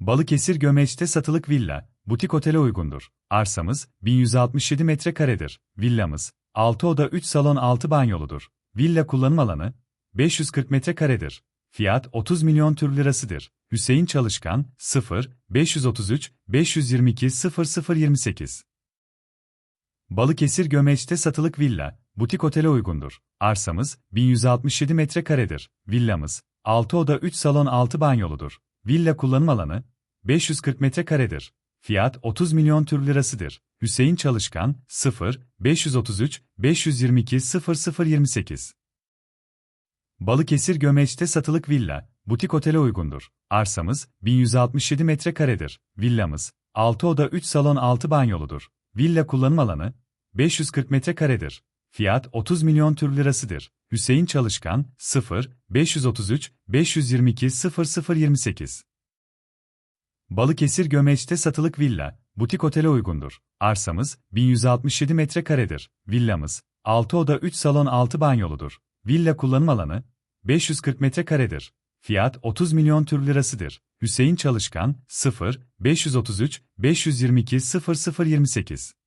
Balıkesir Gömeç'te satılık villa, butik otele uygundur. Arsamız 1167 metrekaredir. Villamız 6 oda 3 salon 6 banyoludur. Villa kullanım alanı 540 metrekaredir. Fiyat 30 milyon Türk lirasıdır. Hüseyin Çalışkan 0 533 522 0028 Balıkesir Gömeç'te satılık villa, butik otele uygundur. Arsamız 1167 metrekaredir. Villamız 6 oda 3 salon 6 banyoludur. Villa kullanım alanı 540 metrekaredir. Fiyat 30 milyon Türk lirasıdır. Hüseyin Çalışkan 0 533 522 0028 Balıkesir Gömeç'te satılık villa, butik otele uygundur. Arsamız 1167 metrekaredir. Villamız 6 oda 3 salon 6 banyoludur. Villa kullanım alanı 540 metrekaredir. Fiyat 30 milyon Türk lirasıdır. Hüseyin Çalışkan 0 533 522 0028 Balıkesir Gömeç'te satılık villa, butik otele uygundur. Arsamız 1167 metrekaredir. Villamız 6 oda 3 salon 6 banyoludur. Villa kullanım alanı 540 metrekaredir. Fiyat 30 milyon Türk lirasıdır. Hüseyin Çalışkan 0 533 522 0028